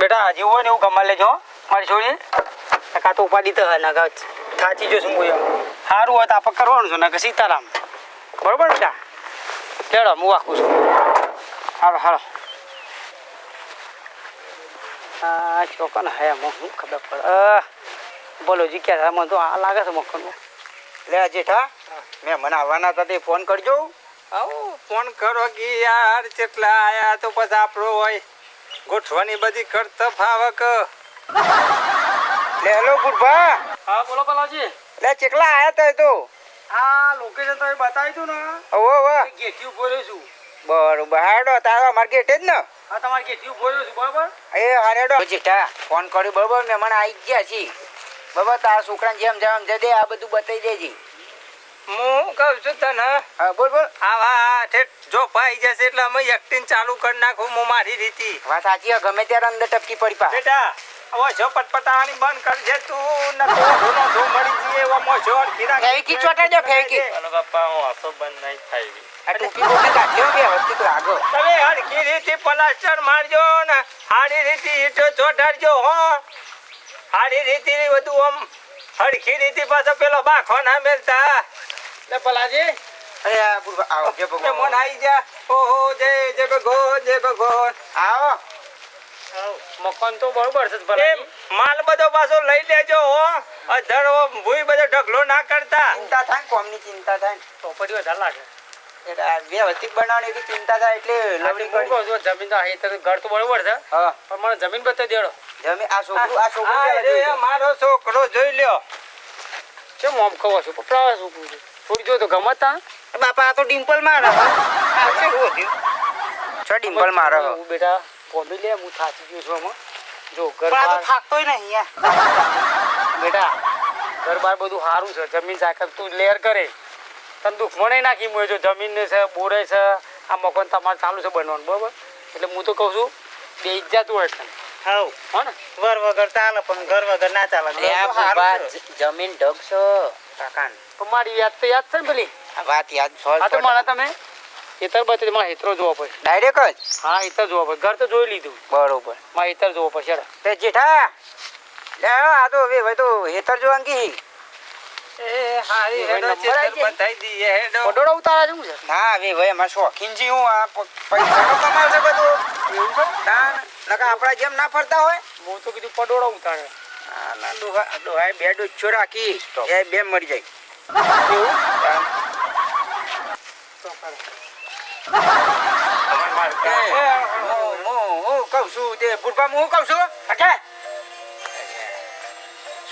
બેટા હજી હોય ને એવું ગમા લેજો મારી છોડી. કાં તો ઉપાડી તો ના થાચી જો શું કોઈ સારું હોય તો આપણે કરવાનું છે ને કે સીતારામ બરોબર બેટા? લેડો હું વાકું છું. હાલો હાલો. આ ચોકન હે મને શું ખબર પડે? બોલો જી ક્યાં મને તો આ લાગે છે મક્કન લે જેઠા મેં મને આવવાના હતા તે ફોન કરજો. આવું ફોન કરો કે યાર કેટલા આયા તો પછી આપણો હોય. ગોઠવાની બધી કરતા ફાવક હેલો ગુડભા હા બોલો પલાજી લે ચેકલા આયા તા તો? આ લોકેશન તો બતાવી તું ને. ઓવો ઓવો ગેટી ઊભો રહ્યો છું. બરોબર. હાડો તારો માર્કેટ જ ને. હા તમારે ગેટી ઊભો રહ્યો છું બરોબર? એ જેઠા ફોન કર્યો બરોબર? મહેમાન આવી ગયા છી બરોબર તારા છોકરાને જેમ જેમ જે દે આ બધું બતાવી દેજે. હું કહું છું તને હા બોલ બોલ. આવા ઠેઠ જો ભાઈ જશે એટલે અમે એક્ટિંગ ચાલુ કરી નાખું હું મારી રીતિ. વાત સાચી ગમે ત્યારે અંદર ટપકી પડી પા બેટા હવે જો પટપટાવાની બંધ કરજે તું ન તો ધોનો ધો મળી જઈએ એવો. અને બાપા હું આસો બંધ નહીં થાય. આ ટોપી બોપી કાઢ્યો બે હસ્તી લાગો. તમે હરખી રીતે પ્લાસ્ટર મારજો ને હારી રીતે ઈટો ચોટાડજો હો. હારી રીતે બધું આમ હરખી રીતે પાછો પેલો બાખો ના મેલતા. લે પલાજી. અરે આ ગુડભા આવો જે ભગવાન. મન આવી જા ઓહો જય જય ભગવાન જય ભગવાન. આવો. મકાન તો બરોબર છે ભલે માલ બધો પાછો લઈ લેજો હો. અધરો ભૂઈ બધો ઢગલો ના કરતા. ચિંતા થાય કોમની ચિંતા થાય તો ચોપડી વધારે લાગે. એટલે વ્યવસ્થિત બનાવવાની એટલી ચિંતા થાય એટલે લવડી છું, જમીન તો અહીં તો ઘર તો બરોબર છે. હા. પણ મને જમીન બતાવી દેડો. જમીન આ છોકરું આ છોકરું. મારો છોકરો જોઈ લ્યો. કેમ આમ કહો છો પપડા શું પૂછું થોડી જો તો ગમતા બાપા આ તો ડિમ્પલ મારે હો. આ શું થયું? છો ડિમ્પલ મારે હો. હું બેટા કોમી લે હું થાકી ગયો છું આમાં જો ઘર પણ આ બાર થાકતોય નહીં યાર. બેટા ઘર બાર બધું સારું છે જમીન સાકર તું લેર કરે તને દુઃખ મને નાખી મૂકે જો જમીન છે બોરે છે આ મકાન તમારે ચાલુ છે બનવાનું બરોબર એટલે હું તો કહું છું બે ઇજ્જા તું હશે હા હો ને વર વગર ચાલે પણ ઘર વગર ના ચાલે. જમીન ઢગશો છે કાકાને. પણ મારી યાદ તો યાદ છે ને પેલી? વાત યાદ છો હા તો મારા તમે હેતર બતાવી મારા હેતરો જોવો પડે. ડાયરેક્ટ જ? હા હેતર જોવો પડે. ઘર તો જોઈ લીધું. બરોબર. મારા હેતર જોવો પડશે તે જેઠા લે આ તો હવે ભાઈ તો હેતર જોવાંગી એ હારી હેડો. બતાઈ હેડો. ઉતારા છે શું છે? ના હવે ભાઈ અમારે શોખીન જી હું આ પ- પૈસાનો છે બધું. એવું છે? ના નકા આપણા જેમ ના ફરતા હોય. હું તો કીધું પડોળો ઉતારે. ના ડોહા ડોહાએ બે રાખી એ બે મરી જાય એ, હું- કહું છું તે. બુઢબા હું કહું છું હટે.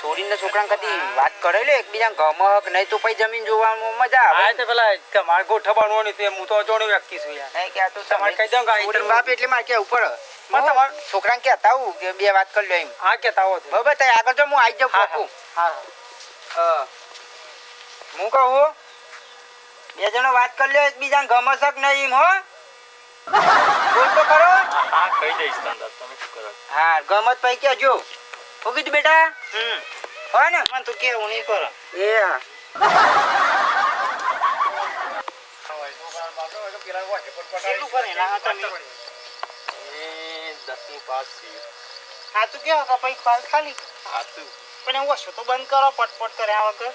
છોરીને છોકરા કદી વાત કરે લે એકબીજા ગમક નહીં તો પછી જમીન જોવામાં મજા આવે. તો પેલા તમારે ગોઠવવાનું નહીં તો હું તો અજોડ્યો વ્યક્તિ છું યાર. કે આ તો તમારે કહી દઉં બાપ એટલે મારે કે ઉપર? છોકરાને કહેતા આવું કે બે વાત કરી લો એમ. હા કેતા હો તે. બરોબર આગળ જો હું આવી જાઉં હા, પાકું. હા. હા. હું. કહું બે જણો વાત કરી લ્યો એકબીજાને ગમશક નહીં હો. બોલ તો ખરો. હા હા કહી દઈશ તંદર તમે શું કરો? હા ગમત પૈ કેજો શું કીધું બેટા. હમ. હો ને. મને તો કેવું નહીં કરો. એ હા. કેટલું કરે ના તમે દસમું પાસ થયું. હા તું કેવો કે પછી ખાલ? ખાલી હાથું પણ એવું હશે તો બંધ કરો પટપટ કર્યા વગર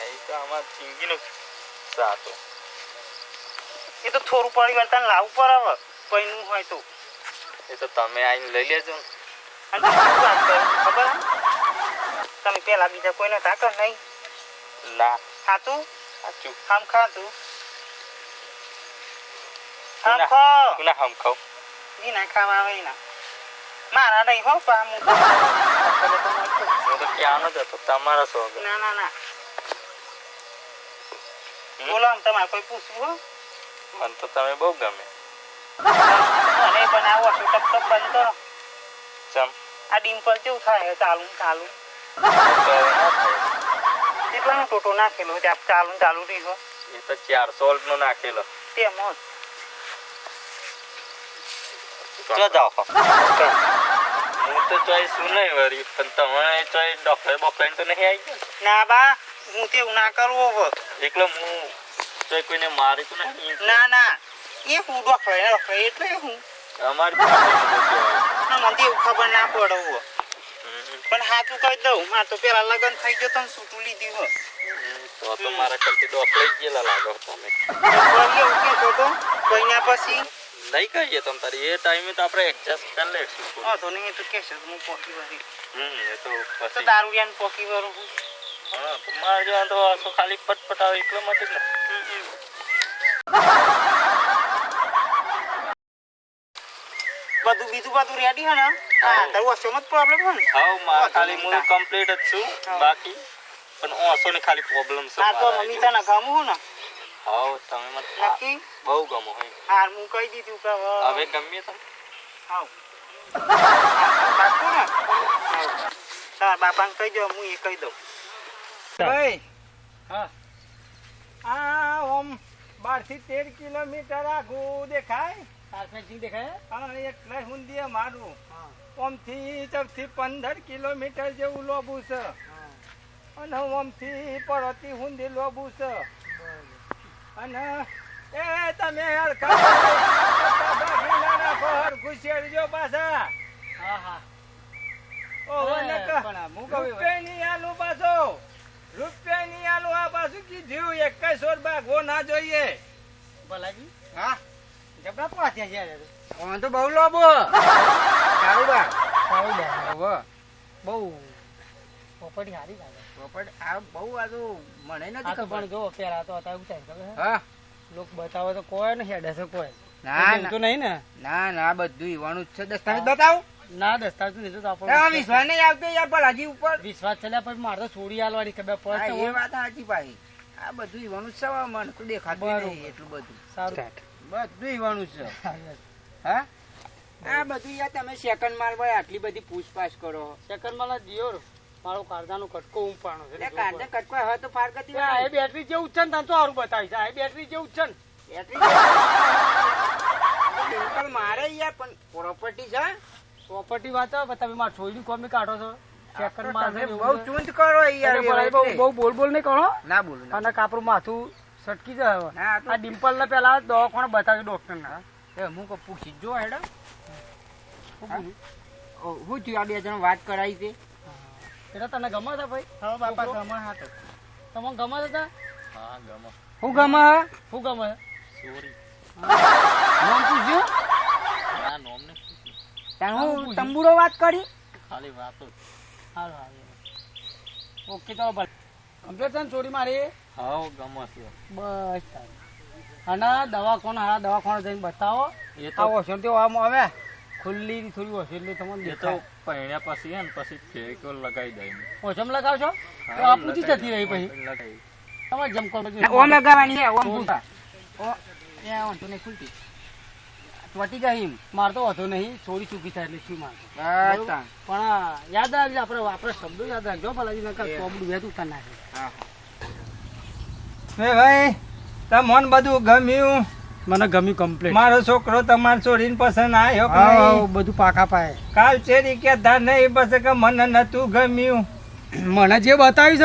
એ તો આમાં જિંદગીનો સાતો એ તો થોડું પરિવર્તન લાવવું પડે હવે. હોય તો. એ તો તમે આવીને લઈ લેજો ને. તમે ખબર પેલા બીજા કોઈને તાકર નહીં? લા. ખાતું સાચું આમ ખાતું આમ ના. ખો કોના હમ ખાવ ઈ ના ખાવા આવે ના મારા નહીં હો પા હું તો ક્યાંનો જ હતો તમારા શોખ ના ના ના? બોલો આમ તમારે કોઈ પૂછવું હો મને તો તમે બહુ ગમે મને પણ આવો છો ટપ ટપ બંધ કરો ચમ આ ડિમ્પલ જેવું થાય ચાલું ચાલું તો ના. કેટલાનો ટોટો નાખેલો ચાલુ ચાલુ રહ્યો એ તો ચાર સોલ્ટ નો નાખેલો તેમ જ જો જાઓ હું તો ચોઈસ શું નહીં વરી પણ તમે ચોઈસ ડોક્ટર બોક્ટર તો નહીં આવી ગયો? ના બા હું તેવું ના કરવું હવે. એકલો હું ચોઈ કોઈને મારી તો નહીં ના ના. એ હું ડોક્ટર ડોક્ટર એટલે હું. અમારી મને એવું ખબર ના પડવું પણ હાથું કહી દઉં મારે તો પેલા લગ્ન થઈ ગયો તો ને સૂટું લીધી હો તો તો મારા કરતી ડોક્ટર ગયેલા લાગો તમે. એવું કહેતો તો કહીના પછી. નહીં કહીએ તમ તારી એ ટાઈમે તો આપણે એડજસ્ટ કરી લઈશું હા તો નહીં તો કહેશે તો હું પોકી વળી. હમ એ તો પછી. દારૂડિયાને પોકી વળું હું. હા મારે જેવા તો આસો ખાલી પટપટ આવે એટલા માટે જ ને. બધું બીજું બધું રેડી હે ને? હા. તારું વસ્તુમાં જ પ્રોબ્લેમ હે ને? હા મારે ખાલી હું કમ્પ્લીટ જ છું બાકી. પણ ઓસો ને ખાલી પ્રોબ્લેમ છે હા તો મમ્મી તને ગમું હું ને? હા તમે મને નક્કી બહુ ગમો હે. હાર હું કહી દીધું કે હવે હવે ગમીએ તમે? આવ બાપુ ને બાપાને કહી દો હું એ કહી દઉં. ભાઈ. હા. આ ઓમ બારથી તેર કિલોમીટર આઘું દેખાય. તારફેણસિંહ દેખાય હા? એટલે હુંદી મારું. ઓમથી ચૌથી પંદર કિલોમીટર જેવું લોબુ છે. અને ઓમથી પરતી હુંદી લોબુ છે. અને એ તમે યાર નાખો, હરખું શેરજો પાછા. હા હા ઓહો કહું રૂપિયાની આલુ પાછો. રૂપિયાની આલુ આ પાછું કીધું એક કઈ સોર ભાગવો ના જોઈએ. ભલાજી? હા? જબડા પહોંચ્યા છે. ઓન તો. બહુ લોબો સારું બા. સારું બા. હવે બહુ. પોપડી હારી લાગે પોપટ આ બહુ આ તો મને નથી ખબર. પણ જો પેલા તો હતા એવું થાય ખબર હા. લોક બતાવે તો કોઈ ને હેડે છે કોઈ. ના ના. તો નહીં ને. ના ના બધું ઈવાનું જ છે. દસ્તાવેજ બતાવો. ના દસ્તાવેજ નહીં તો આ વિશ્વાસ નહીં આવતો યાર ભલાજી ઉપર. વિશ્વાસ ચાલ્યા પછી મારે તો છોડી આલવાની ખબર પડે એ વાત સાચી ભાઈ. આ બધું ઈવાનું જ છે મને તો દેખાતું નહીં એટલું બધું. સારું. બધું ઈવાનું છે. હા આ બધું યાર તમે સેકન્ડ માલ ભાઈ આટલી બધી પૂછપાછ કરો. સેકન્ડ માલ દિયોર મારો કારદાનો કટકો ઉપાડો છે. કાંડે કટકો હવે તો ફારગતી આ એ બેટરી જેવું છે ને તને તો સારું બતાવી છે આ બેટરી જેવું છે. ને બેટરી મારે યાર પણ પ્રોપર્ટી છે પ્રોપર્ટી વાત છે, તમે મારા છોડી કોમી કાઢો છો. સેકન્ડમાં બહુ ચૂંચ કરો યાર બહુ બોલ બોલ નહીં કરો. ના બોલું અને કાપરું માથું સટકી જાય હવે. આ ડિમ્પલ ને પેલા દવાખાને બતાવ્યું ડોક્ટર ના. એ હું પૂછી જ હેડો. હું થયું આ બે જણ વાત કરાવી છે? એટલે તને ગમે છે ભાઈ? હા બાપા? ગમે હા તો. તમને ગમે છે તા? હા ગમો. હું ગમે શું ગમે? સોરી. નામ પૂછ્યું? ના નામ ને ત્યાં હું તંબુરો વાત કરી? ખાલી વાતો હાલો હારું ઓકે ચાલો ભલે કમ્પ્લેટ છે ચોરી મારી? હા ગમો છે. બસ અને દવાખાના હારા દવાખાને જઈને બતાવો. એ તો ઓછો આવે. ખુલ્લી થોડી ઓછી એટલે તમને એ તો પહેર્યા પછી હે ને પછી ફેવિકોલ લગાવી દઈ ઓછમ લગાવશો? તો આ પૂછી જતી રહી પછી. તમારે જમકો ઓમ લગાવવાની છે ઓમ પૂછા ઓ એ વાંધો નહીં ખુલતી. વટી જાય મારતો માર તો વધુ નહીં થોડી ચૂકી થાય એટલે શું માર બસ પણ યાદ રાખજો આપણે આપણે શબ્દો યાદ રાખજો ભલાજી નકર કોબડું વેતું ઉતાર નાખે. હા હે. ભાઈ તમને બધું ગમ્યું. મને ગમ્યું કમ્પ્લીટ મારો છોકરો તમારે છોડીને પસંદ આવ્યો? બધું પાકા પાય. કાલ ચેરી કે કહેતા નહીં પછી કે મને નતું ગમ્યું. મને જે બતાવ્યું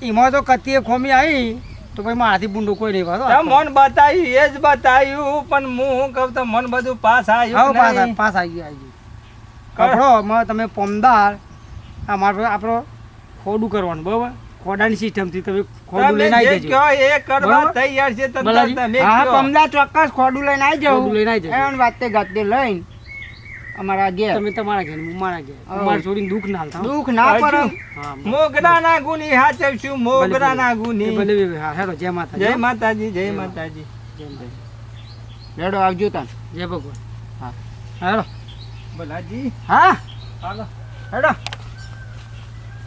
છે એમાં તો કતીએ ખોમી આવી તો ભાઈ મારાથી બુંડો કોઈ નહીં પાછો મન બતાવ્યું એ જ બતાવ્યું પણ હું કહું તો મન બધું પાસ આવ્યું પાસ આવી ગયું કપડો તમે પમદાર અમારે આપણો ખોડું કરવાનું બરોબર? ખોડાની સિસ્ટમથી તમે ખોડું લઈને આવી જજો. એ કરવા તૈયાર છે? તમે હા પમદા ચોક્કસ ખોડું લઈને આવી જાવ ખોડું લઈને આવી જજો. એમ વાતે ગાતે લઈને અમારા ઘેર. તમે તમારા ઘેર હું મારા ઘેર. હા. મારે છોડીને દુખ ના હાલતા દુખ ના પર મોગરા ના ગુની હાચવ છું મોગરા ના ગુની. ભલે ભલે. હા હેલો જય માતા જય માતાજી જય માતાજી. જય માતાજી. રેડો આવજો તા જય ભગવાન. હા. હેલો ભલાજી હા? હાલો. હેડો.